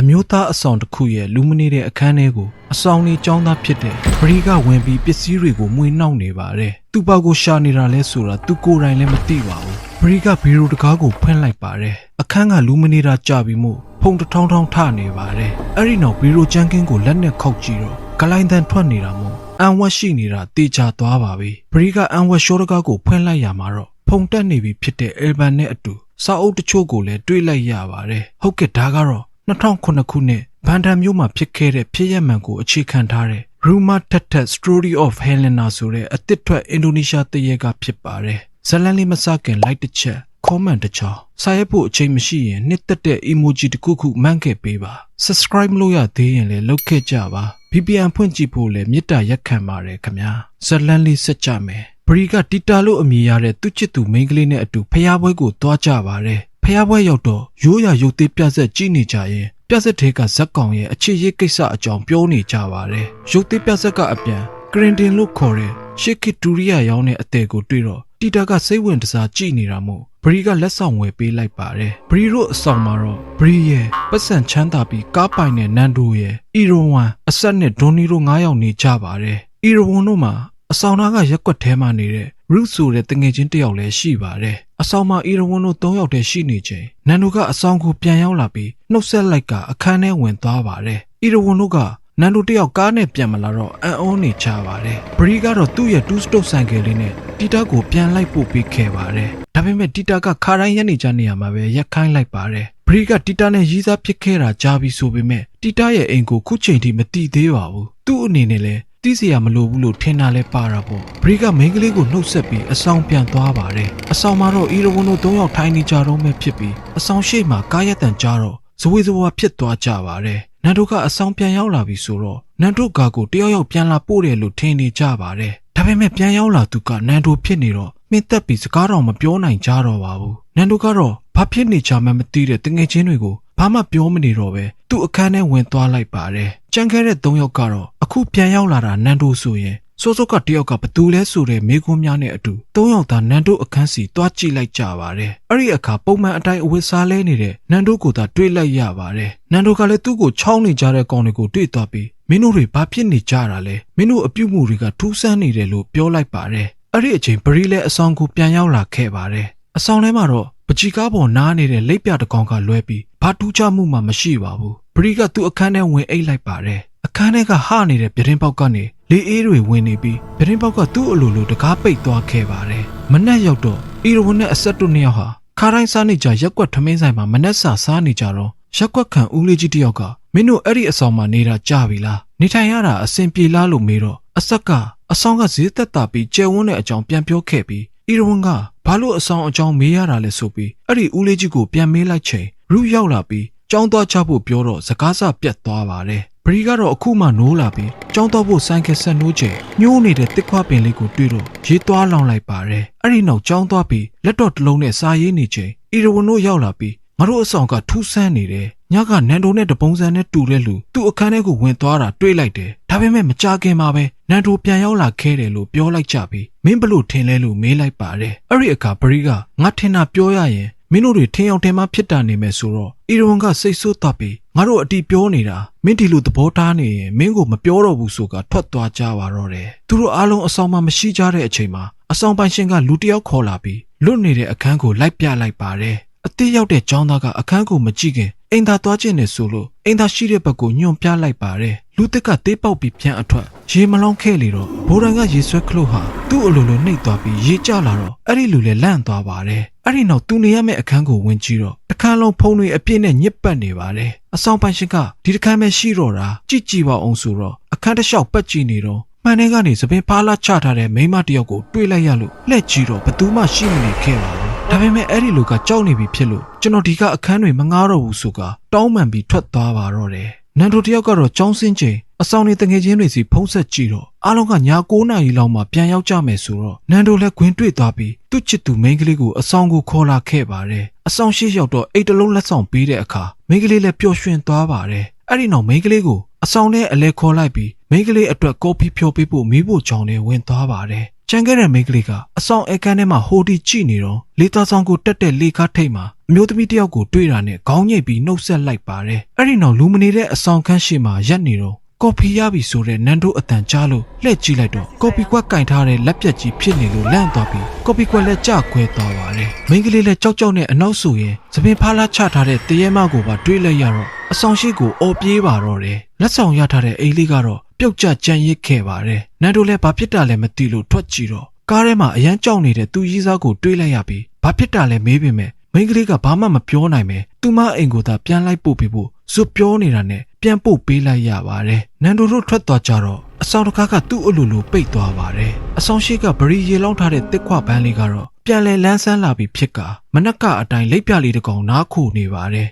အမျိုးသားအဆောင်တစ်ခုရဲ့လူမနေတဲ့အခန်းထဲကိုအဆောင်နေចောင်းသားဖြစ်တဲ့ဘရီကဝင်ပြီးပစ္စည်းတွေကိုမွေနှောက်နေပါတယ်။သူ့ဘာကိုရှာနေတာလဲဆိုတာသူကိုယ်တိုင်လည်းမသိပါဘူး။ဘရီကဘီရိုတကားကိုဖွင့်လိုက်ပါတယ်။အခန်းကလူမနေတာကြာပြီမို့ဖုန်တစ်ထောင်းထောင်းထနေပါတယ်။အဲ့ဒီနောက်ဘီရိုချန်ကင်းကိုလက်နဲ့ခောက်ကြည့်တော့ဂလိုင်းတန်ထွက်နေတာမို့အန်ဝက်ရှိနေတာတေချာသွားပါပြီ။ဘရီကအန်ဝက်ရှောတကားကိုဖွင့်လိုက်ရမှာတော့ဖုန်တက်နေပြီဖြစ်တဲ့အယ်ဘန်နဲ့အတူစာအုပ်တချို့ကိုလည်းတွေးလိုက်ရပါတယ်။ဟုတ်ကဲ့ဒါကတော့ 2009ခုနှစ်ဘန်ဒန်မြို့မှာဖြစ်ခဲ့တဲ့ဖြစ်ရပ်မှန်ကိုအခြေခံထားတဲ့ Rumor Tat Tat Story of Helena ဆိုတဲ့အစ်စ်ထွက်အင်ဒိုနီးရှားတရေကဖြစ်ပါတယ်။ဇလန်လေးမစခင် like တစ်ချက် comment တစ်ချောင်းစာရိုက်ဖို့အချိန်မရှိရင်နှစ်သက်တဲ့ emoji တစ်ခုခုမှန်းခဲ့ပေးပါ subscribe မလုပ်ရသေးရင်လည်းလုပ်ခဲ့ကြပါ VPN ဖွင့်ကြည့်ဖို့လည်းမေတ္တာရက်ခံပါတယ်ခင်ဗျာဇလန်လေးဆက်ကြမယ်ဘရီကတီတာလို့အမည်ရတဲ့သူ့ချစ်သူမိန်းကလေးနဲ့အတူဖျားပွဲကိုတွားကြပါတယ် ဖျားပွဲရောက်တော့ရိုးရာရုပ်သေးပြဆက်ကြည့်နေကြရင်ပြဆက်ထဲကဇက်ကောင်ရဲ့အခြေရေးကိစ္စအကြောင်းပြောနေကြပါတယ်ရုပ်သေးပြဆက်ကအပြန်ကရင်တင်လို့ခေါ်တဲ့ရှစ်ကီတူရီယာရောင်းတဲ့အသေးကိုတွေ့တော့တီတာကစိတ်ဝင်စားကြည့်နေတာမို့ဘရီကလက်ဆောင်ဝယ်ပေးလိုက်ပါတယ်ဘရီတို့အဆောင်မှာတော့ဘရီရဲ့ပတ်စံချမ်းသာပြီးကားပိုင်တဲ့နန်ဒိုရဲ့အီရိုဝမ်အဆက်နဲ့ဒွန်နီတို့9ယောက်နေကြပါတယ်အီရိုဝမ်တို့မှာအဆောင်သားကရက်ကွက်ထဲမှာနေတဲ့ root ဆိုတဲ့တငယ်ချင်းတစ်ယောက်လည်းရှိပါတယ်အဆောင်မှာအီရဝန်တို့၃ယောက်တည်းရှိနေချိန်နန်ဒိုကအဆောင်ကိုပြန်ရောက်လာပြီးနှုတ်ဆက်လိုက်ကအခန်းထဲဝင်သွားပါတယ်အီရဝန်တို့ကနန်ဒိုတယောက်ကားနဲ့ပြန်မလာတော့အံ့ဩနေကြပါတယ်ဘရီကတော့သူ့ရဲ့တူးစတုတ်ဆိုင်ကလေးနဲ့တီတာကိုပြန်လိုက်ပို့ပေးခဲ့ပါတယ်ဒါပေမဲ့တီတာကခါတိုင်းရက်နေကြနေရမှာပဲရက်ခိုင်းလိုက်ပါတယ်ဘရီကတီတာနဲ့ရီးစားဖြစ်ခဲ့တာကြားပြီးဆိုပေမဲ့တီတာရဲ့အိမ်ကိုခုချိန်ထိမတိသေးပါဘူးသူ့အနေနဲ့လည်း တီးစရာမလိုဘူးလို့ထင်တာလဲပါတာပေါ့ဘရီကမိန်းကလေးကိုနှုတ်ဆက်ပြီးအဆောင်ပြန်သွားပါတယ်အဆောင်မှာတော့အီရဝန်တို့၃ယောက်ထိုင်နေကြတော့မှဖြစ်ပြီးအဆောင်ရှိမှကားရက်တန်ကြားတော့ဇဝေဇဝါဖြစ်သွားကြပါတယ်နန်တို့ကအဆောင်ပြန်ရောက်လာပြီဆိုတော့နန်တို့ကားကိုတယောက်ယောက်ပြန်လာပို့တယ်လို့ထင်နေကြပါတယ်ဒါပေမဲ့ပြန်ရောက်လာသူကနန်တို့ဖြစ်နေတော့မင်းသက်ပြီးစကားတော်မပြောနိုင်ကြတော့ပါဘူးနန်တို့ကတော့ဘာဖြစ်နေကြမှမသိတဲ့တငယ်ချင်းတွေကိုဘာမှပြောမနေတော့ပဲသူ့အခန်းထဲဝင်သွားလိုက်ပါတယ် ကြံခဲ့တဲ့၃ယောက်ကတော့အခုပြန်ရောက်လာတာနန်တို့ဆိုရင်စိုးစိုးကတယောက်ကဘသူလဲဆိုတဲ့မိကွန်းများနဲ့အတူ၃ယောက်သာနန်တို့အခန်းစီတွားကြည့်လိုက်ကြပါတယ်အဲ့ဒီအခါပုံမှန်အတိုင်းအဝတ်စားလဲနေတဲ့နန်တို့ကိုသာတွေးလိုက်ရပါတယ်နန်တို့ကလည်းသူ့ကိုချောင်းနေကြတဲ့ကောင်တွေကိုတွေးသွားပြီးမင်းတို့တွေဘာဖြစ်နေကြတာလဲမင်းတို့အပြုတ်မှုတွေကထူးဆန်းနေတယ်လို့ပြောလိုက်ပါတယ်အဲ့ဒီအချိန်ပရီလဲအဆောင်ကိုပြန်ရောက်လာခဲ့ပါတယ်အဆောင်ထဲမှာတော့ပချီကားပေါ်နားနေတဲ့လက်ပြတကောင်ကလွဲပြီးဘာထူးခြားမှုမှမရှိပါဘူးပ ရီကသူ့အခန်းထဲဝင်အိတ်လိုက်ပါတယ်အခန်းထဲကဟနေတဲ့ပြတင်းပေါက်ကနေလေအေးတွေဝင်နေပြီးပြတင်းပေါက်ကသူ့အလိုလိုတကားပိတ်သွားခဲ့ပါတယ်မနက်ရောက်တော့အီရဝန်နဲ့အဆက်တို့နှစ်ယောက်ဟာခါတိုင်းစားနေကြရက်ကွက်ထမင်းဆိုင်မှာမနက်စာစားနေကြတော့ရက်ကွက်ခံဦးလေးကြီးတယောက်ကမင်းတို့အဲ့ဒီအဆောင်မှာနေတာကြပြီလားနေထိုင်ရတာအဆင်ပြေလားလို့မေးတော့အဆက်ကအဆောင်ကဈေးသက်တာပြီးကျဲဝန်းတဲ့အကြောင်းပြန်ပြောခဲ့ပြီးအီရဝန်ကဘာလို့အဆောင်အကြောင်းမေးရတာလဲဆိုပြီးအဲ့ဒီဦးလေးကြီးကိုပြန်မေးလိုက်ချိန်ရူရောက်လာပြီး ကြောင်းသွားချဖို့ပြောတော့စကားစပြတ်သွားပါတယ်ဘရီကတော့အခုမှနိုးလာပြီးကြောင်းတော့ဖို့ဆိုင်ကဆက်နိုးချိန်ညှိုးနေတဲ့တစ်ခွပင်လေးကိုတွေ့တော့ရေသွားလောင်လိုက်ပါတယ်အဲ့ဒီနောက်ကြောင်းသွားပြီးလက်တော်တစ်လုံးနဲ့စာရေးနေချိန်အီရဝန်တို့ရောက်လာပြီးငါတို့အဆောင်ကထူးဆန်းနေတယ်ညကနန်တိုနဲ့တပုံစံနဲ့တူတဲ့လူသူ့အခန်းထဲကိုဝင်သွားတာတွေ့လိုက်တယ်ဒါပေမဲ့မကြခင်မှာပဲနန်တိုပြန်ရောက်လာခဲ့တယ်လို့ပြောလိုက်ကြပြီးမင်းဘလို့ထင်လဲလို့မေးလိုက်ပါတယ်အဲ့ဒီအခါဘရီကငါထင်တာပြောရရင် မင်းတို့တွေထင်အောင်ထင်မှဖြစ်တာနေမယ်ဆိုတော့အီရဝန်ကစိတ်ဆိုးသွားပြီးငါတို့အတီပြောနေတာမင်းဒီလိုသဘောထားနေရင်မင်းကိုမပြောတော့ဘူးဆိုကထွက်သွားကြပါတော့တယ်သူတို့အားလုံးအဆောင်မှာမရှိကြတဲ့အချိန်မှာအဆောင်ပိုင်ရှင်ကလူတစ်ယောက်ခေါ်လာပြီးလွတ်နေတဲ့အခန်းကိုလိုက်ပြလိုက်ပါတယ်အသေးရောက်တဲ့ចောင်းသားကအခန်းကိုမကြည့်ခင်အိမ်သာသွားခြင်းနဲ့ဆိုလို့အိမ်သာရှိတဲ့ဘက်ကိုညွန်ပြလိုက်ပါတယ်လူတစ်ကတေးပေါက်ပြီးပြန်အထွက်ရေမလောင်းခဲ့လေတော့ဘိုးရန်ကရေဆွဲခလို့ဟာသူ့အလိုလိုနှိပ်သွားပြီးရေကျလာတော့အဲ့ဒီလူလည်းလန့်သွားပါတယ် အဲ့ဒီနောက်သူနေရမယ့်အခန်းကိုဝင်ကြည့်တော့တခါလုံးဖုံးတွေအပြည့်နဲ့ညစ်ပတ်နေပါတယ်အဆောင်ပိုင်ရှင်ကဒီတခန်းပဲရှိတော့တာကြည့်ကြည့်ပါအောင်ဆိုတော့အခန်းတစ်လျှောက်ပတ်ကြည့်နေတော့မှန်တဲ့ကနေသပင်ဖားလာချထားတဲ့မိန်းမတစ်ယောက်ကိုတွေးလိုက်ရလို့လှည့်ကြည့်တော့ဘသူမှရှိမနေခဲ့ပါဘူးဒါပေမဲ့အဲ့ဒီလူကကြောက်နေပြီဖြစ်လို့ကျွန်တော်ဒီကအခန်းတွေမငားတော့ဘူးဆိုကတောင်းပန်ပြီးထွက်သွားပါတော့တယ်နန်တိုတယောက်ကတော့ကြောင်းစင်းချိန် အဆောင်နေတငယ်ချင်းတွေစီဖုံးဆက်ကြည့်တော့အားလုံးကညာ9နာရီလောက်မှပြန်ရောက်ကြမယ်ဆိုတော့နန်တိုလည်းဂွင်တွေ့သွားပြီးသူ့ချစ်သူမိန်းကလေးကိုအဆောင်ကိုခေါ်လာခဲ့ပါတယ်အဆောင်ရှိရောက်တော့အိတ်တလုံးလက်ဆောင်ပေးတဲ့အခါမိန်းကလေးလည်းပျော်ရွှင်သွားပါတယ်အဲ့ဒီနောက်မိန်းကလေးကိုအဆောင်ထဲအလဲခေါ်လိုက်ပြီးမိန်းကလေးအတွက်ကော်ဖီဖြော်ပေးဖို့မိဖို့ကြောင်းနဲ့ဝင်သွားပါတယ်ကျန်ခဲ့တဲ့မိန်းကလေးကအဆောင်အခန်းထဲမှာဟိုဒီကြည့်နေတော့လေသားဆောင်ကိုတက်တဲ့လေကားထိတ်မှာအမျိုးသမီးတစ်ယောက်ကိုတွေ့တာနဲ့ခေါင်းညိတ်ပြီးနှုတ်ဆက်လိုက်ပါတယ်အဲ့ဒီနောက်လူမနေတဲ့အဆောင်ခန်းရှိမှရက်နေတော့ ကော်ဖီရပြီဆိုတဲ့နန်တို့အတန်ကြားလို့လှည့်ကြည့်လိုက်တော့ကော်ဖီကွက်ကင်ထားတဲ့လက်ပြက်ကြီးဖြစ်နေလို့လန့်သွားပြီးကော်ဖီကွက်လည်းကြခွဲသွားပါတယ်မိန်းကလေးလည်းကြောက်ကြောက်နဲ့အနောက်ဆိုရင်သပင်ဖားလာချထားတဲ့တရေမကိုပါတွေးလိုက်ရတော့အဆောင်ရှိကိုအော်ပြေးပါတော့တယ်လက်ဆောင်ရထားတဲ့အိမ်လေးကတော့ပြုတ်ကျကြံရစ်ခဲ့ပါတယ်နန်တို့လည်းဘာဖြစ်တာလဲမသိလို့ထွက်ကြည့်တော့ကားထဲမှာအရန်ကြောက်နေတဲ့သူကြီးစားကိုတွေးလိုက်ရပြီးဘာဖြစ်တာလဲမေးပေမဲ့မိန်းကလေးကဘာမှမပြောနိုင်ပဲသူမအိမ်ကိုသာပြန်လိုက်ပို့ပေးဖို့ ဇွတ်ပြောနေတာနဲ့ပြန်ပို့ပေးလိုက်ရပါတယ်နန်ဒိုတို့ထွက်သွားကြတော့အဆောင်တကားကသူ့အလိုလိုပိတ်သွားပါတယ်အဆောင်ရှိကဗရီရေလောင်းထားတဲ့တစ်ခွဘန်းလေးကတော့ပြန်လဲလန်းဆန်းလာပြီးဖြစ်ကမနက်ကအတိုင်းလိပ်ပြလေးတစ်ကောင်နားခိုနေပါတယ်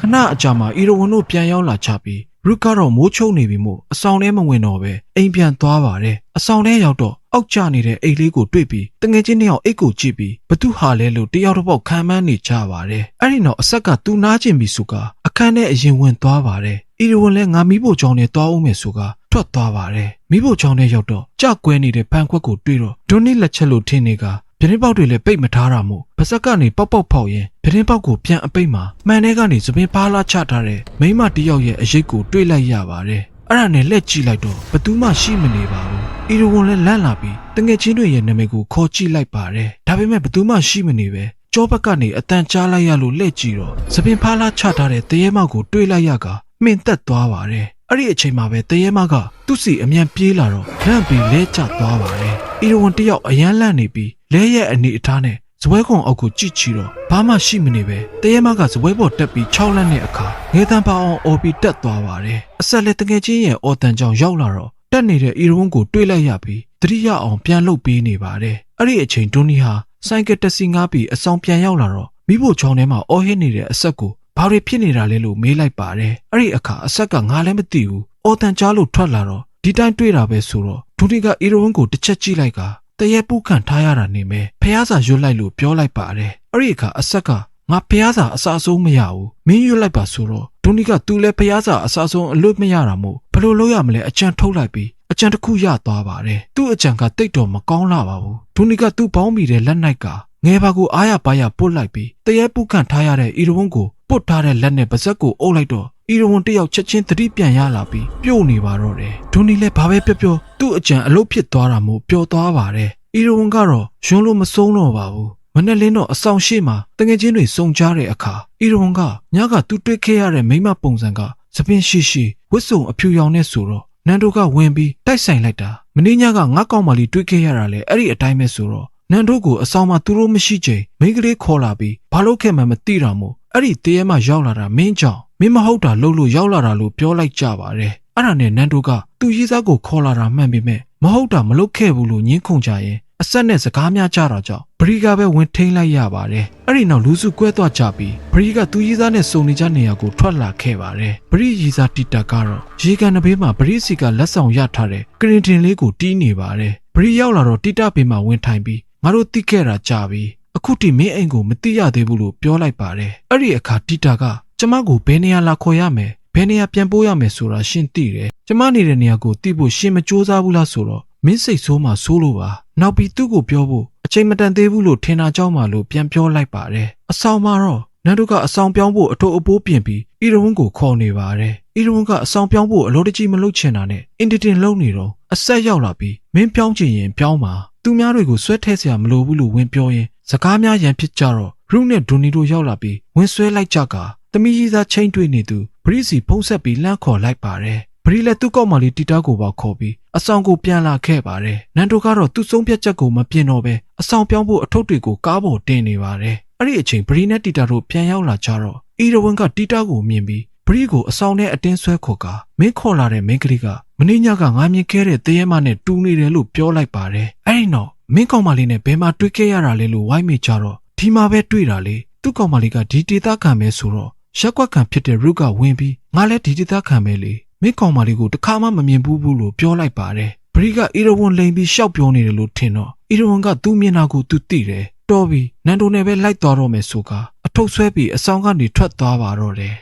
ခဏအကြာမှာအီရဝန်တို့ပြန်ရောက်လာချပြီးရုကတော့မိုးချုံနေပြီမို့အဆောင်ထဲမဝင်တော့ပဲအိမ်ပြန်သွားပါတယ်အဆောင်ထဲရောက်တော့ အောက်ကျနေတဲ့အိမ်လေးကိုတွေ့ပြီးတငယ်ချင်းနှစ်ယောက်အိတ်ကိုကြည့်ပြီးဘသူဟာလဲလို့တယောက်တစ်ပေါက်ခံမှန်းနေကြပါတယ်အဲ့ဒီနောက်အဆက်ကသူနားကျင်ပြီဆိုကအခန်းထဲအရင်ဝင်သွားပါတယ်အီရဝန်လည်းငါမီးဖို့ကြောင်းနဲ့သွားအောင်မယ်ဆိုကထွက်သွားပါတယ်မီးဖို့ကြောင်းထဲရောက်တော့ကြောက်ကွဲနေတဲ့ဖန်ခွက်ကိုတွေ့တော့ဒွန်းနီလက်ချက်လို့ထင်နေကပြတင်းပေါက်တွေလည်းပိတ်မထားတာမို့ပါဇက်ကနေပေါက်ပေါက်ဖောက်ရင်ပြတင်းပေါက်ကိုပြန်အပိတ်မှာမှန်ထဲကနေသပင်ပါလာချထားတဲ့မိမတယောက်ရဲ့အရေးကိုတွေးလိုက်ရပါတယ် အဲ့ဒါနဲ့လက်ကြည့်လိုက်တော့ဘသူမှရှိမနေပါဘူးအီရဝန်လည်းလန့်လာပြီးတငယ်ချင်းတွေရဲ့နာမည်ကိုခေါ်ကြည့်လိုက်ပါတယ်ဒါပေမဲ့ဘသူမှရှိမနေပဲကြောဘက်ကနေအတန်ကြားလိုက်ရလို့လက်ကြည့်တော့သပင်ဖားလာချထားတဲ့တရေမောက်ကိုတွေးလိုက်ရကမှင်သက်သွားပါတယ်အဲ့ဒီအချိန်မှာပဲတရေမောက်ကသူ့စီအမြန်ပြေးလာတော့လန့်ပြီးလဲကျသွားပါတယ်အီရဝန်တယောက်အရန်လန့်နေပြီးလဲရဲ့အနေအထားနဲ့ ဇပွဲကုံအောက်ကိုကြည့်ချီတော့ဘာမှရှိမနေပဲတရေမကဇပွဲပေါ်တက်ပြီး6လက်နဲ့အခါငေတန်ပါအောင်အော်ပြီးတက်သွားပါတယ်အဆက်လက်တငယ်ချင်းရဲ့အော်တန်ကြောင်ရောက်လာတော့တက်နေတဲ့အီရဝန်ကိုတွေးလိုက်ရပြီးတတိယအောင်ပြန်လှုပ်ပေးနေပါတယ်အဲ့ဒီအချိန်ဒွန်နီဟာဆိုင်ကယ်တက်စီငားပြီးအဆောင်ပြန်ရောက်လာတော့မိဖို့ချောင်းထဲမှာအော်ဟစ်နေတဲ့အဆက်ကိုဘာတွေဖြစ်နေတာလဲလို့မေးလိုက်ပါတယ်အဲ့ဒီအခါအဆက်ကငါလည်းမသိဘူးအော်တန်ကြားလို့ထွက်လာတော့ဒီတိုင်းတွေ့တာပဲဆိုတော့ဒွန်နီကအီရဝန်ကိုတစ်ချက်ကြည့်လိုက်က တရေပူးခံထားရတာနေမယ်ဖះစာရွတ်လိုက်လို့ပြောလိုက်ပါတယ်အဲ့ဒီအခါအဆက်ကငါဖះစာအစာဆုံးမရဘူးမင်းရွတ်လိုက်ပါဆိုတော့ဒုနီကသူလည်းဖះစာအစာဆုံးအလွတ်မရတာမို့ဘယ်လိုလုပ်ရမလဲအကြံထုတ်လိုက်ပြီးအကြံတစ်ခုရသွားပါတယ်သူ့အကြံကတိတ်တော့မကောင်းလာပါဘူးဒုနီကသူ့ဘောင်းမိတဲ့လက်နိုင်ကငယ်ပါကိုအားရပါရပုတ်လိုက်ပြီးတရေပူးခံထားရတဲ့အီရဝန်းကိုပုတ်ထားတဲ့လက်နဲ့ပါဇက်ကိုအုပ်လိုက်တော့ အီရဝန်တယောက်ချက်ချင်းသတိပြန်ရလာပြီးပြုတ်နေပါတော့တယ်ဒုနီလည်းဘာပဲပြောပြောသူ့အကြံအလုပ်ဖြစ်သွားတာမို့ပျော်သွားပါတယ်အီရဝန်ကတော့ယွန်းလို့မဆုံးတော့ပါဘူးမနဲ့လင်းတော့အဆောင်ရှိမှတငယ်ချင်းတွေစုံကြတဲ့အခါအီရဝန်ကညကသူတွေ့ခဲ့ရတဲ့မိမပုံစံကသပင်ရှိရှိဝတ်စုံအဖြူရောင်နဲ့ဆိုတော့နန်တိုကဝင်ပြီးတိုက်ဆိုင်လိုက်တာမင်းညကငါကောင်မလေးတွေ့ခဲ့ရတာလေအဲ့ဒီအတိုင်းပဲဆိုတော့နန်တို့ကိုအဆောင်မှာသူတို့မရှိချိန်မိန်းကလေးခေါ်လာပြီးဘာလို့ခဲ့မှမသိတာမို့အဲ့ဒီတရေမှရောက်လာတာမင်းကြောင့် မင်းမဟုတ်တာလို့လို့ရောက်လာတာလို့ပြောလိုက်ကြပါတယ်အဲ့ဒါနဲ့နန်တို့ကသူရေးစားကိုခေါ်လာတာမှန်ပေမဲ့မဟုတ်တာမလုပ်ခဲ့ဘူးလို့ညင်းခုန်ကြရင်အဆက်နဲ့စကားများကြတာကြောင့်ဘရီကပဲဝင်ထိန်လိုက်ရပါတယ်အဲ့ဒီနောက်လူစုကွဲသွားကြပြီးဘရီကသူရေးစားနဲ့စုံနေကြနေရာကိုထွက်လာခဲ့ပါတယ်ဘရီရေးစားတီတာကတော့ရေကန်တစ်ဘေးမှာဘရီစီကလက်ဆောင်ရထားတဲ့ကရင်တင်လေးကိုတီးနေပါတယ်ဘရီရောက်လာတော့တီတာဘေးမှာဝင်ထိုင်ပြီးငါတို့တိခဲ့တာကြာပြီအခုတိမင်းအိမ်ကိုမတိရသေးဘူးလို့ပြောလိုက်ပါတယ်အဲ့ဒီအခါတီတာက ကျမကိုဘယ်နေရာလာခေါ်ရမယ်ဘယ်နေရာပြန်ပို့ရမယ်ဆိုတာရှင်းသိတယ်ကျမနေတဲ့နေရာကိုသိဖို့ရှင်းမစူးစမ်းဘူးလားဆိုတော့မင်းစိတ်ဆိုးမှဆိုးလို့ပါနောက်ပြီးသူ့ကိုပြောဖို့အချိန်မတန်သေးဘူးလို့ထင်တာကြောင့်မှလို့ပြန်ပြောလိုက်ပါတယ်အဆောင်မှာတော့နန်တို့ကအဆောင်ပြောင်းဖို့အထုပ်အပိုးပြင်ပြီးအီရဝန်ကိုခေါ်နေပါတယ်။အီရဝန်ကအဆောင်ပြောင်းဖို့အလို့တကြီးမလုပ်ချင်တာနဲ့အင်တီတင်လုံနေတော့အဆက်ရောက်လာပြီးမင်းပြောင်းချင်ရင်ပြောင်းပါ။သူများတွေကိုဆွဲထဲစရာမလိုဘူးလို့ဝင်ပြောရင်စကားများရန်ဖြစ်ကြတော့ရုနဲ့ဒွန်နီတို့ရောက်လာပြီးဝင်ဆွဲလိုက်ကြကာ သမီးကြီးသားချင်းတွေ့နေသူဘရီစီဖုံးဆက်ပြီးလှမ်းခေါ်လိုက်ပါတယ်ဘရီလည်းသူ့ကောက်မလေးတီတာကိုပါခေါ်ပြီးအဆောင်ကိုပြန်လာခဲ့ပါတယ်နန်တိုကတော့သူ့ဆုံးဖြတ်ချက်ကိုမပြင်တော့ပဲအဆောင်ပြောင်းဖို့အထုပ်တွေကိုကားပေါ်တင်နေပါတယ်အဲ့ဒီအချိန်ဘရီနဲ့တီတာတို့ပြန်ရောက်လာကြတော့အီရဝန်ကတီတာကိုမြင်ပြီးဘရီကိုအဆောင်ထဲအတင်းဆွဲခေါ်ကမင်းခေါ်လာတဲ့မင်းကလေးကမင်းညကငါမြင်ခဲ့တဲ့တရေမနဲ့တူနေတယ်လို့ပြောလိုက်ပါတယ်အဲ့ဒီနောက်မင်းကောင်မလေးနဲ့ဘယ်မှာတွေ့ခဲ့ရတာလဲလို့ဝိုင်းမိကြတော့ဒီမှာပဲတွေ့တာလေသူ့ကောင်မလေးကဒီဒေတာခံပဲဆိုတော့ ရက်ကွက်ခံဖြစ်တဲ့ရုကဝင်ပြီးငါလည်းဒီဒေတာခံပဲလေမင်းကောင်မလေးကိုတခါမှမမြင်ဘူးဘူးလို့ပြောလိုက်ပါတယ်ဘရီကအီရဝန်လိန်ပြီးရှောက်ပြောနေတယ်လို့ထင်တော့အီရဝန်ကသူ့မျက်နှာကိုသူသိတယ်တော်ပြီနန်တိုနဲ့ပဲလိုက်သွားတော့မယ်ဆိုကအထုပ်ဆွဲပြီးအဆောင်ကနေထွက်သွားပါတော့တယ်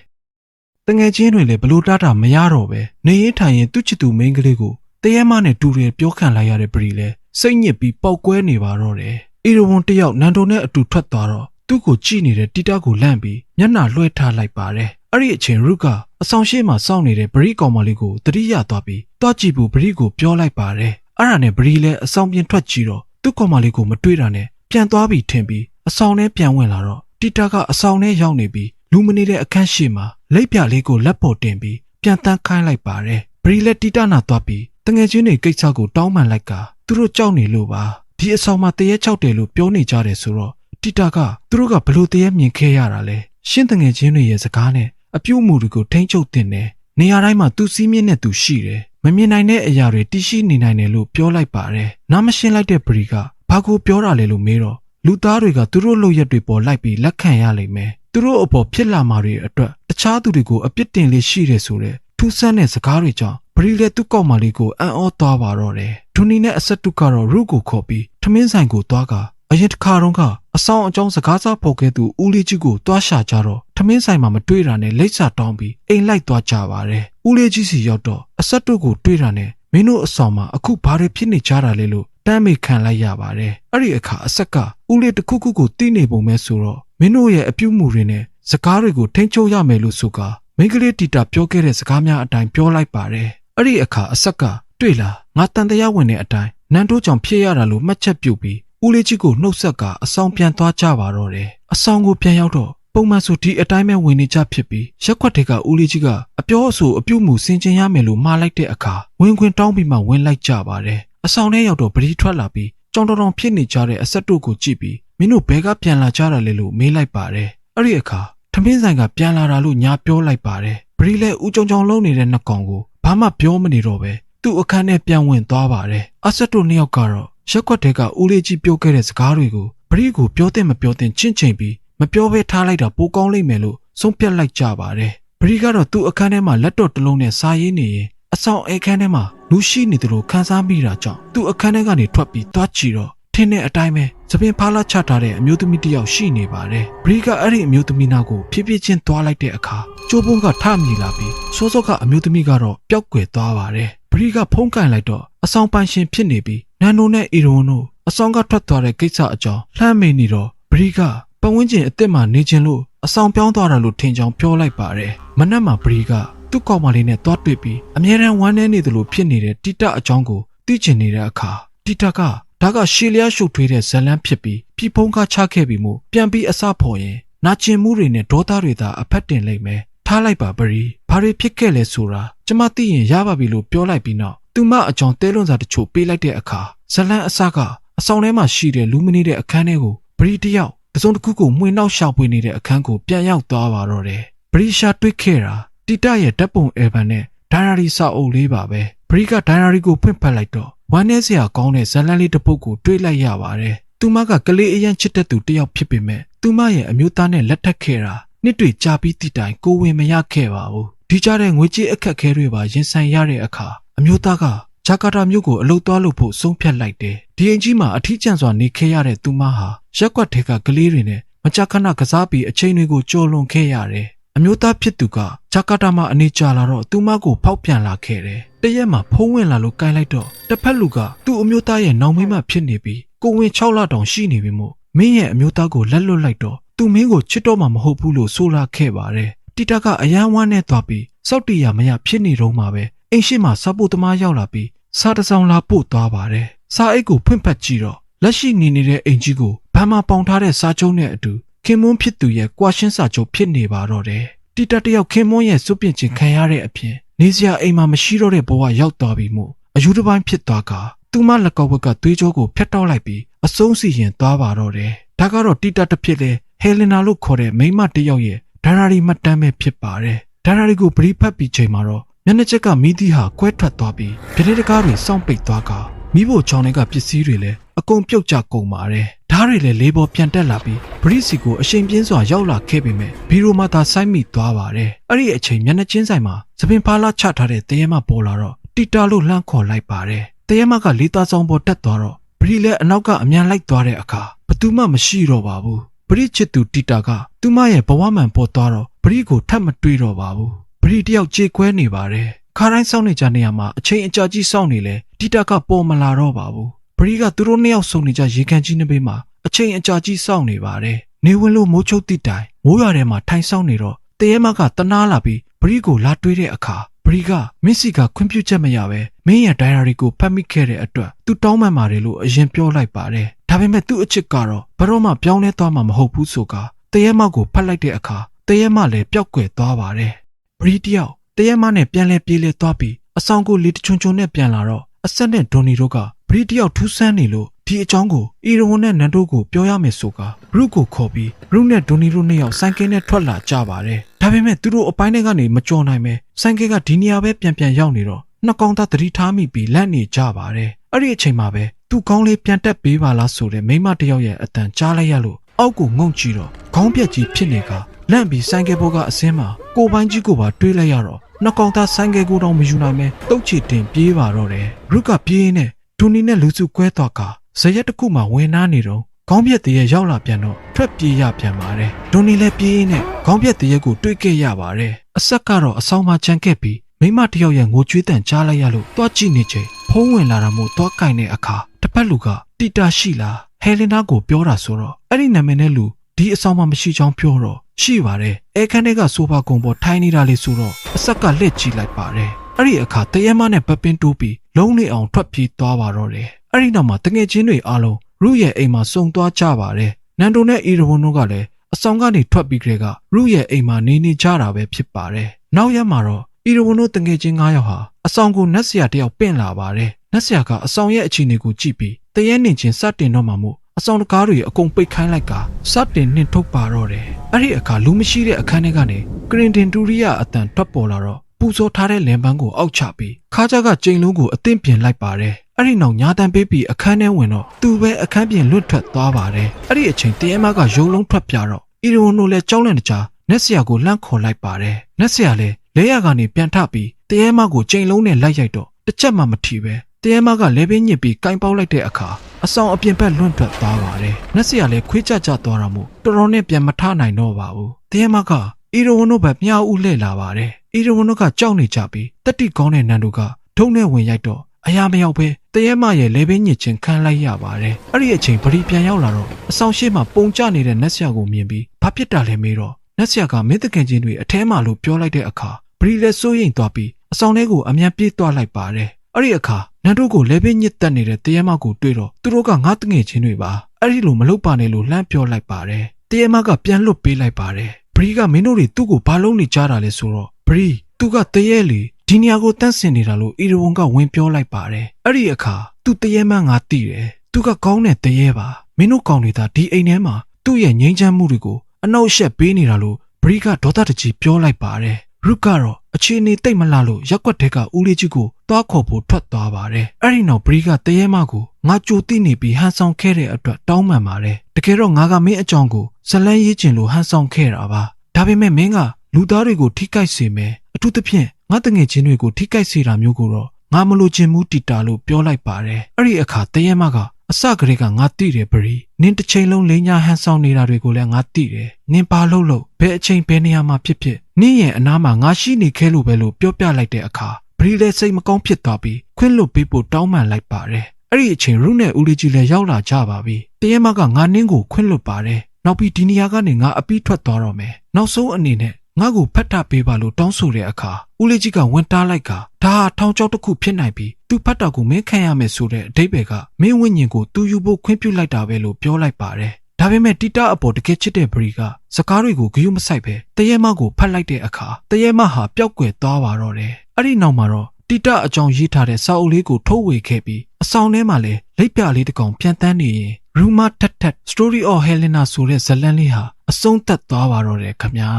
တငယ်ချင်းတွေလည်းဘလို့တားတာမရတော့ပဲနေရင်ထိုင်ရင်သူ့ချစ်သူမိန်းကလေးကိုတရေမနဲ့တူတယ်ပြောခံလိုက်ရတဲ့ဘရီလဲစိတ်ညစ်ပြီးပောက်ကွဲနေပါတော့တယ်အီရဝန်တယောက်နန်တိုနဲ့အတူထွက်သွားတော့ သူ့ကိုကြည့်နေတဲ့တီတာကိုလန့်ပြီးမျက်နှာလွှဲထားလိုက်ပါတယ်အဲ့ဒီအချိန်ရုကအဆောင်ရှိမှစောင့်နေတဲ့ဗရီကောင်မလေးကိုတတိယသွားပြီးတွားကြည့်ဖို့ဗရီကိုပြောလိုက်ပါတယ်အဲ့ဒါနဲ့ဗရီလည်းအဆောင်ပြင်ထွက်ကြည့်တော့သူ့ကောင်မလေးကိုမတွေ့တာနဲ့ပြန်သွားပြီးထင်ပြီးအဆောင်ထဲပြန်ဝင်လာတော့တီတာကအဆောင်ထဲရောက်နေပြီးလူမနေတဲ့အခန်းရှိမှာလက်ပြလေးကိုလက်ပေါ်တင်ပြီးပြန်တန်းခိုင်းလိုက်ပါတယ်ဗရီလည်းတီတာနာသွားပြီးတငယ်ချင်းတွေကိစ္စကိုတောင်းပန်လိုက်ကသူတို့ကြောက်နေလို့ပါဒီအဆောင်မှာတရေချောက်တယ်လို့ပြောနေကြတယ်ဆိုတော့ တီတာကသူတို့ကဘလို့တရေမြင်ခဲ့ရတာလဲရှင်းတငယ်ချင်းတွေရဲ့စကားနဲ့အပြုတ်မှုတွေကိုထိမ့်ချုပ်တင်တယ်နေရာတိုင်းမှာသူစီးမြင့်တဲ့သူရှိတယ်မမြင်နိုင်တဲ့အရာတွေတရှိနေနိုင်တယ်လို့ပြောလိုက်ပါတယ်နားမရှင်းလိုက်တဲ့ဘရီကဘာကိုပြောတာလဲလို့မေးတော့လူသားတွေကသူတို့လုပ်ရက်တွေပေါ်လိုက်ပြီးလက်ခံရလိမ့်မယ်သူတို့အပေါ်ဖြစ်လာမှာတွေအတွက်တခြားသူတွေကိုအပြစ်တင်လေးရှိတယ်ဆိုတဲ့ထူးဆန်းတဲ့စကားတွေကြောင့်ဘရီလည်းသူ့ကောက်မလေးကိုအံ့ဩသွားပါတော့တယ်ဒူနီနဲ့အဆက်တုကတော့ရုကိုခေါ်ပြီးထမင်းဆိုင်ကိုသွားကအရင်တစ်ခါတုန်းက အဆောင်အကြောင်းစကားစားဖို့ခဲ့သူဦးလေးကြီးကိုတွားရှာကြတော့ထမင်းဆိုင်မှာမတွေ့တာနဲ့လိပ်စာတောင်းပြီးအိမ်လိုက်သွားကြပါတယ်ဦးလေးကြီးစီရောက်တော့အဆက်တုကိုတွေ့တာနဲ့မင်းတို့အဆောင်မှာအခုဘာတွေဖြစ်နေကြတာလဲလို့တမ်းမိခံလိုက်ရပါတယ်အဲ့ဒီအခါအဆက်ကဦးလေးတစ်ခုခုကိုတီးနေပုံပဲဆိုတော့မင်းတို့ရဲ့အပြုတ်မှုတွေနဲ့စကားတွေကိုထိန်းချုပ်ရမယ်လို့ဆိုကမိန်းကလေးတီတာပြောခဲ့တဲ့စကားများအတိုင်းပြောလိုက်ပါတယ်အဲ့ဒီအခါအဆက်ကတွေ့လားငါတန်တရားဝင်တဲ့အတိုင်းနန်းတိုးကြောင့်ဖြစ်ရတာလို့မှတ်ချက်ပြုတ်ပြီး ဦးလေးကြီးကိုနှုတ်ဆက်ကအဆောင်ပြန်သွားကြပါတော့တယ်အဆောင်ကိုပြန်ရောက်တော့ပုံမှန်ဆိုဒီအတိုင်းပဲဝင်နေကြဖြစ်ပြီးရက်ခွက်တွေကဦးလေးကြီးကအပြောအဆိုအပြုတ်မှုဆင်ခြင်ရမယ်လို့မှားလိုက်တဲ့အခါဝင်ခွင်တောင်းပြီးမှဝင်လိုက်ကြပါတယ်အဆောင်ထဲရောက်တော့ပရိထွက်လာပြီးကြောင်တော်တော်ဖြစ်နေကြတဲ့အဆက်တို့ကိုကြည့်ပြီးမင်းတို့ဘဲကပြန်လာကြတာလေလို့မေးလိုက်ပါတယ်အဲ့ဒီအခါထမင်းဆိုင်ကပြန်လာတာလို့ညာပြောလိုက်ပါတယ်ပရိလဲဦးကြောင်ကြောင်လုံးနေတဲ့နှကောင်ကိုဘာမှပြောမနေတော့ပဲ သူ့အခန်းထဲပြန်ဝင်သွားပါတယ်အဆက်တို့နှစ်ယောက်ကတော့ရက်ခွက်တဲကဦးလေးကြီးပြောခဲ့တဲ့စကားတွေကိုပရိကိုပြောတဲ့မပြောတဲ့ချင့်ချိန်ပြီးမပြောဘဲထားလိုက်တာပိုကောင်းလိမ့်မယ်လို့ဆုံးဖြတ်လိုက်ကြပါတယ်ပရိကတော့သူ့အခန်းထဲမှာလက်တော့တစ်လုံးနဲ့စာရေးနေရင်အဆောင်အခန်းထဲမှာလူရှိနေတယ်လို့ခန်းစားမိတာကြောင့်သူ့အခန်းထဲကနေထွက်ပြီးသွားကြည့်တော့ ထင်းတဲ့အတိုင်းပဲသပင်ဖားလာချထားတဲ့အမျိုးသမီးတစ်ယောက်ရှိနေပါတယ်ဘရီကအဲ့ဒီအမျိုးသမီးနာကိုဖြည်းဖြည်းချင်းသွားလိုက်တဲ့အခါကျိုးပုံးကထမြည်လာပြီးစောစောကအမျိုးသမီးကတော့ပျောက်ကွယ်သွားပါတယ်ဘရီကဖုံးကန်လိုက်တော့အဆောင်ပိုင်ရှင်ဖြစ်နေပြီးနန်နိုနဲ့အီရွန်တို့အဆောင်ကထွက်သွားတဲ့ကိစ္စအကြောင်းလှမ်းမေးနေတော့ဘရီကပတ်ဝန်းကျင်အစ်စ်မှနေခြင်းလို့အဆောင်ပြောင်းသွားတာလို့ထင်ကြောင်ပြောလိုက်ပါတယ်မနက်မှာဘရီကသူ့ကောင်မလေးနဲ့တွားတွေ့ပြီးအမြဲတမ်းဝမ်းနည်းနေတယ်လို့ဖြစ်နေတဲ့တိတအကြောင်းကိုသိချင်နေတဲ့အခါတိတက ဒါကရှေလျားရှုပ်ထွေးတဲ့ဇလန်းဖြစ်ပြီးပြဖုံးကားချခဲ့ပြီးမှပြန်ပြီးအစဖော်ရင်နာကျင်မှုတွေနဲ့ဒေါသတွေသာအဖက်တင်လိုက်မယ်ထားလိုက်ပါပရီဘာတွေဖြစ်ခဲ့လဲဆိုတာကျမသိရင်ရပါပြီလို့ပြောလိုက်ပြီးနောက်သူမအကြောင်းတဲလွန်စာတချို့ပေးလိုက်တဲ့အခါဇလန်းအစကအဆောင်ထဲမှာရှိတဲ့လူမနေတဲ့အခန်းထဲကိုပရီတယောက်တစုံတစ်ခုကိုမှွေနှောက်ရှောက်ပွေနေတဲ့အခန်းကိုပြန်ရောက်သွားပါတော့တယ်ပရီရှာတွေ့ခဲ့တာတီတရဲ့ဓာတ်ပုံအယ်ဘန်နဲ့ဒိုင်ယာရီစာအုပ်လေးပါပဲပရီကဒိုင်ယာရီကိုဖွင့်ဖတ်လိုက်တော့ ဝမ်းနည်းစရာကောင်းတဲ့ဇာတ်လမ်းလေးတစ်ပုဒ်ကိုတွေ့လိုက်ရပါတယ်။သူမကကလေးအရန်ချစ်တဲ့သူတစ်ယောက်ဖြစ်ပေမဲ့သူမရဲ့အမျိုးသားနဲ့လက်ထပ်ခဲ့တာနှစ်တွေကြာပြီးတည်တိုင်ကိုဝင်မရခဲ့ပါဘူး။ဒီကြတဲ့ငွေကြေးအခက်အခဲတွေပါရင်ဆိုင်ရတဲ့အခါအမျိုးသားကဂျာကာတာမြို့ကိုအလုပ်သွားလုပ်ဖို့ဆုံးဖြတ်လိုက်တယ်။ဒီအိမ်ကြီးမှာအထီးကျန်စွာနေခဲ့ရတဲ့သူမဟာရက်ကွက်ထဲကကလေးတွေနဲ့မကြာခဏကစားပြီးအချိန်တွေကိုကြော်လွန်ခဲ့ရတယ်။အမျိုးသားဖြစ်သူကဂျာကာတာမှာအနေကြာလာတော့သူမကိုဖောက်ပြန်လာခဲ့တယ်။ တရက်မှာဖုံးဝင်လာလို့ကိုင်းလိုက်တော့တစ်ဖက်လူကသူ့အမျိုးသားရဲ့နောင်မိမဖြစ်နေပြီးကိုဝင်6လတောင်ရှိနေပြီမို့မင်းရဲ့အမျိုးသားကိုလက်လွတ်လိုက်တော့သူမင်းကိုချစ်တော့မှမဟုတ်ဘူးလို့ဆိုလာခဲ့ပါတယ်။တီတာကအယမ်းဝမ်းနဲ့သွားပြီးစောက်တီရမရဖြစ်နေတော့မှပဲအိမ်ရှိမှာစာပို့သမားရောက်လာပြီးစာတစ်စောင်လာပို့သွားပါတယ်။စာအိတ်ကိုဖွင့်ဖတ်ကြည့်တော့လက်ရှိနေနေတဲ့အိမ်ကြီးကိုဗန်းမှာပေါင်ထားတဲ့စာချုပ်နဲ့အတူခင်မွန်းဖြစ်သူရဲ့ကွာရှင်းစာချုပ်ဖြစ်နေပါတော့တယ်။တီတာတယောက်ခင်မွန်းရဲ့စွန့်ပစ်ခြင်းခံရတဲ့အပြင် နေစရာအိမ်မှာမရှိတော့တဲ့ဘဝရောက်သွားပြီမို့အယူတစ်ပိုင်းဖြစ်သွားကသူမလက်ကောက်ဝက်ကသွေးကြောကိုဖျက်တောက်လိုက်ပြီးအဆုံးစီရင်သွားပါတော့တယ်။ဒါကတော့တီတာတစ်ဖြစ်လဲဟယ်လင်နာလို့ခေါ်တဲ့မိန်းမတစ်ယောက်ရဲ့ဒဏ္ဍာရီမှတ်တမ်းပဲဖြစ်ပါတယ်။ဒဏ္ဍာရီကိုပရိဖတ်ပြီးချိန်မှာတော့မျက်နှာချက်ကမီးသီးဟာကွဲထွက်သွားပြီးဒလေးတကားတွေစောင့်ပိတ်သွားကမိဖို့ချောင်းတွေကပစ္စည်းတွေလည်းအ ကုန်ပြုတ်ကျကုန်ပါတယ်။ဓားတွေလည်းလေးပေါ်ပြန်တက်လာပြီးဘရစ်စီကိုအရှိန်ပြင်းစွာရောက်လာခဲ့ပေမဲ့ဘီရိုမာသာဆိုက်မိသွားပါတယ်။အဲ့ဒီအချိန်မျက်နှာချင်းဆိုင်မှာသပင်ဖားလာချထားတဲ့တရေမပေါ်လာတော့တီတာလို့လှမ်းခေါ်လိုက်ပါတယ်။တရေမကလေးသားဆောင်ပေါ်တက်သွားတော့ဘရီလည်းအနောက်ကအမြန်လိုက်သွားတဲ့အခါဘသူမှမရှိတော့ပါဘူး။ဘရီချစ်သူတီတာကသူမရဲ့ဘဝမှန်ပေါ်သွားတော့ဘရီကိုထပ်မတွေးတော့ပါဘူး။ဘရီတယောက်ကြေခွဲနေပါတယ်။ခါတိုင်းစောင့်နေကြနေရမှာအချိန်အကြာကြီးစောင့်နေလဲတီတာကပေါ်မလာတော့ပါဘူး။ ဘရီကသူတို့နှစ်ယောက်ဆုံနေကြရေကန်ကြီးနှစ်ဘေးမှာအချိန်အကြာကြီးစောင့်နေပါတယ်နေဝင်လို့မိုးချုပ်တိတိုင်မိုးရွာထဲမှာထိုင်ဆောင်နေတော့တရေမကတနာလာပြီးပရိကိုလာတွေးတဲ့အခါပရိကမစ်စီကခွင့်ပြုချက်မရပဲမင်းရဲ့ဒိုင်ယာရီကိုဖတ်မိခဲ့တဲ့အတွက်သူတောင်းပန်ပါတယ်လို့အရင်ပြောလိုက်ပါတယ်ဒါပေမဲ့သူ့အချစ်ကတော့ဘရောမှပြောင်းလဲသွားမှာမဟုတ်ဘူးဆိုကတရေမကိုဖတ်လိုက်တဲ့အခါတရေမလည်းပျောက်ကွယ်သွားပါတယ်ပရိတယောက်တရေမနဲ့ပြန်လဲပြေးလဲသွားပြီးအဆောင်ကိုလေတချွန်ချွန်နဲ့ပြန်လာတော့အဆက်နဲ့ဒွန်နီတို့က ပရိတယောက်ထူးဆန်းနေလို့ဒီအကြောင်းကိုအီရဝန်နဲ့နန်တို့ကိုပြောရမယ်ဆိုကရုကိုခေါ်ပြီးရုနဲ့ဒွန်နီတို့နှစ်ယောက်ဆိုင်ကယ်နဲ့ထွက်လာကြပါတယ်ဒါပေမဲ့သူတို့အပိုင်းတွေကနေမကြော်နိုင်ပဲဆိုင်ကယ်ကဒီနေရာပဲပြန်ပြန်ရောက်နေတော့နှစ်ကောင်သားသတိထားမိပြီးလန့်နေကြပါတယ်အဲ့ဒီအချိန်မှာပဲသူ့ကောင်းလေးပြန်တက်ပေးပါလားဆိုတဲ့မိန်းမတစ်ယောက်ရဲ့အတန်ကြားလိုက်ရလို့အောက်ကိုငုံကြည့်တော့ခေါင်းပြက်ကြီးဖြစ်နေကလန့်ပြီးဆိုင်ကယ်ဘောကအစင်းမှာကိုယ်ပိုင်းကြီးကိုပါတွေးလိုက်ရတော့နှစ်ကောင်သားဆိုင်ကယ်ကိုတော့မယူနိုင်ပဲတုတ်ချီတင်ပြေးပါတော့တယ်ရုကပြေးနေ ဒူနီနဲ့လူစုကွဲသွားကဇရက်တစ်ခုမှဝင်နာနေတော့ခေါင်းပြက်တည်းရဲ့ရောက်လာပြန်တော့ထွက်ပြေးရပြန်ပါတယ်ဒူနီလည်းပြေးနေခေါင်းပြက်တည်းရဲ့ကိုတွေးခဲ့ရပါတယ်အဆက်ကတော့အဆောင်မှာချန်ခဲ့ပြီးမိမတစ်ယောက်ရဲ့ငိုကြွေးတန်ကြားလိုက်ရလို့တွားကြည့်နေချိန်ဖုံးဝင်လာတာမို့တွားကင်တဲ့အခါတစ်ဖက်လူကတီတာရှိလားဟယ်လင်နာကိုပြောတာဆိုတော့အဲ့ဒီနာမည်နဲ့လူဒီအဆောင်မှာမရှိချောင်းပြောတော့ရှိပါတယ်အဲခန်းထဲကဆိုဖာကုံပေါ်ထိုင်နေတာလေဆိုတော့အဆက်ကလှည့်ကြည့်လိုက်ပါတယ်အဲ့ဒီအခါတရဲမနဲ့ပပင်းတိုးပြီး လုံးနေအောင်ထွက်ပြေးသွားပါတော့တယ်အဲ့ဒီနောက်မှာတငယ်ချင်းတွေအားလုံးရုရဲ့အိမ်မှာစုံသွားကြပါတယ်နန်တိုနဲ့အီရဝန်တို့ကလည်းအဆောင်ကနေထွက်ပြီးကြတဲ့ကရုရဲ့အိမ်မှာနေနေကြတာပဲဖြစ်ပါတယ်နောက်ရက်မှာတော့အီရဝန်တို့တငယ်ချင်း9ယောက်ဟာအဆောင်ကိုနတ်ဆရာတယောက်ပင့်လာပါတယ်နတ်ဆရာကအဆောင်ရဲ့အခြေအနေကိုကြည့်ပြီးတရဲနေချင်းစတင်တော့မှမို့အဆောင်တကားတွေအကုန်ပိတ်ခိုင်းလိုက်ကစတင်နှင်ထုတ်ပါတော့တယ်အဲ့ဒီအခါလူမရှိတဲ့အခန်းထဲကနေကရင်တင်တူရီယာအတန်ထွက်ပေါ်လာတော့ ပူဇော်ထားတဲ့လင်ပန်းကိုအောက်ချပြီးခါကြကကြိမ်လုံးကိုအသင့်ပြင်လိုက်ပါတယ်အဲ့ဒီနောက်ညာတန်ပေးပြီးအခန်းထဲဝင်တော့သူပဲအခန်းပြင်လွတ်ထွက်သွားပါတယ်အဲ့ဒီအချိန်တရဲမကရုံလုံးထွက်ပြတော့အီရိုနိုလည်းကြောင်းလန့်တကြားနက်ဆရာကိုလှမ်းခေါ်လိုက်ပါတယ်နက်ဆရာလည်းလဲရကနေပြန်ထပြီးတရဲမကိုကြိမ်လုံးနဲ့လိုက်ရိုက်တော့တစ်ချက်မှမထီပဲတရဲမကလဲပင်းညစ်ပြီးကင်ပေါက်လိုက်တဲ့အခါအဆောင်အပြင်ဘက်လွန့်ထွက်သွားပါတယ်နက်ဆရာလည်းခွေးကြကြသွားတာမို့တော်တော်နဲ့ပြန်မထနိုင်တော့ပါဘူးတရဲမကအီရိုဝန်တို့ဘက်မြားဦးလှည့်လာပါတယ် အီရိုဝန်တို့ကကြောက်နေကြပြီးတက်တိကောင်းတဲ့နန်တို့ကထုံးနဲ့ဝင်ရိုက်တော့အရာမရောက်ပဲတရဲမရဲ့လေပင်းညစ်ချင်းခံလိုက်ရပါတယ်အဲ့ဒီအချိန်ပရိပြန်ရောက်လာတော့အဆောင်ရှိမှပုံကျနေတဲ့နက်ဆရာကိုမြင်ပြီးဘာဖြစ်တာလဲမေးတော့နက်ဆရာကမင်းတကယ်ချင်းတွေအထဲမှာလို့ပြောလိုက်တဲ့အခါပရိလည်းစိုးရိမ်သွားပြီးအဆောင်ထဲကိုအမြန်ပြေးသွားလိုက်ပါတယ်အဲ့ဒီအခါနန်တို့ကိုလေပင်းညစ်တက်နေတဲ့တရဲမကိုတွေ့တော့သူတို့ကငါတငယ်ချင်းတွေပါအဲ့ဒီလိုမလုပ်ပါနဲ့လို့လှမ်းပြောလိုက်ပါတယ်တရဲမကပြန်လွတ်ပေးလိုက်ပါတယ်ဘရီကမင်းတို့တွေသူ့ကိုဘာလုံးနေကြတာလဲဆိုတော့ ဘရီသူကတရဲလေဒီနေရာကိုတန့်စင်နေတာလို့အီရဝန်ကဝင်ပြောလိုက်ပါတယ်အဲ့ဒီအခါသူတရဲမန်းငါတိတယ်သူကကောင်းတဲ့တရဲပါမင်းတို့ကောင်တွေသာဒီအိမ်ထဲမှာသူ့ရဲ့ငြိမ်းချမ်းမှုတွေကိုအနှောက်အယှက်ပေးနေတာလို့ဘရီကဒေါသတကြီးပြောလိုက်ပါတယ်ရုကတော့အခြေအနေတိတ်မလှလို့ရက်ွက်တဲ့ကဦးလေးကြီးကိုသွားခေါ်ဖို့ထွက်သွားပါတယ်အဲ့ဒီနောက်ဘရီကတရဲမကိုငါကြိုသိနေပြီးဟန်ဆောင်ခဲ့တဲ့အတွက်တောင်းပန်ပါတယ်တကယ်တော့ငါကမင်းအကြောင်းကိုဇလန်းရေးချင်လို့ဟန်ဆောင်ခဲ့တာပါဒါပေမဲ့မင်းက လူသားတွေကိုထိကိုက်စေမယ်အထူးသဖြင့်ငါတငယ်ချင်းတွေကိုထိကိုက်စေတာမျိုးကိုတော့ငါမလိုချင်ဘူးတီတာလို့ပြောလိုက်ပါတယ်အဲ့ဒီအခါတရဲမကအစကလေးကငါတိတယ်ပရီနင်းတစ်ချိန်လုံးလိန်ညာဟန်ဆောင်နေတာတွေကိုလည်းငါတိတယ်နင်းပါလို့လို့ဘယ်အချိန်ဘယ်နေရာမှာဖြစ်ဖြစ်နင်းရဲ့အနားမှာငါရှိနေခဲလို့ပဲလို့ပြောပြလိုက်တဲ့အခါပရီလည်းစိတ်မကောင်းဖြစ်သွားပြီးခွင့်လွတ်ပေးဖို့တောင်းပန်လိုက်ပါတယ်အဲ့ဒီအချိန်ရုနဲ့ဦးလေးကြီးလည်းရောက်လာကြပါပြီတရဲမကငါနင်းကိုခွင့်လွတ်ပါတယ်နောက်ပြီးဒီနေရာကနေငါအပြီးထွက်သွားတော့မယ်နောက်ဆုံးအနေနဲ့ ငါ့ကိုဖတ်တာပေးပါလို့တောင်းဆိုတဲ့အခါဦးလေးကြီးကဝန်တားလိုက်ကဒါဟာထောင်ချောက်တစ်ခုဖြစ်နိုင်ပြီးသူဖတ်တာကိုမင်းခံရမယ်ဆိုတဲ့အဓိပ္ပာယ်ကမင်းဝိညာဉ်ကိုသူယူဖို့ခွင့်ပြုလိုက်တာပဲလို့ပြောလိုက်ပါတယ်ဒါပေမဲ့တီတာအပေါ်တကယ်ချစ်တဲ့ဘရီကစကားတွေကိုဂယုမဆိုင်ပဲတရဲမကိုဖတ်လိုက်တဲ့အခါတရဲမဟာပျောက်ကွယ်သွားပါတော့တယ်အဲ့ဒီနောက်မှာတော့တီတာအကြောင်းရေးထားတဲ့စာအုပ်လေးကိုထုတ်ဝေခဲ့ပြီးအဆောင်ထဲမှာလည်းလက်ပြလေးတစ်ကောင်ပြန်တန်းနေရင် Rumor Tat Tat Story of Helena ဆိုတဲ့ဇာတ်လမ်းလေးဟာအဆုံးသတ်သွားပါတော့တယ်ခင်ဗျာ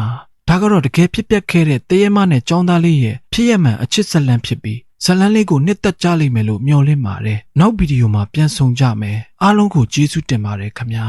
ဒါကတော့တကယ်ဖြစ်ပျက်ခဲ့တဲ့တရဲမနဲ့ចောင်းသားလေးရဲ့ဖြစ်ရမှန်အချစ်ဇာတ်လမ်းဖြစ်ပြီးဇာတ်လမ်းလေးကိုနှစ်သက်ကြလိမ့်မယ်လို့မျှော်လင့်ပါတယ်နောက်ဗီဒီယိုမှာပြန်ဆောင်ကြမယ်အားလုံးကိုကျေးဇူးတင်ပါတယ်ခင်ဗျာ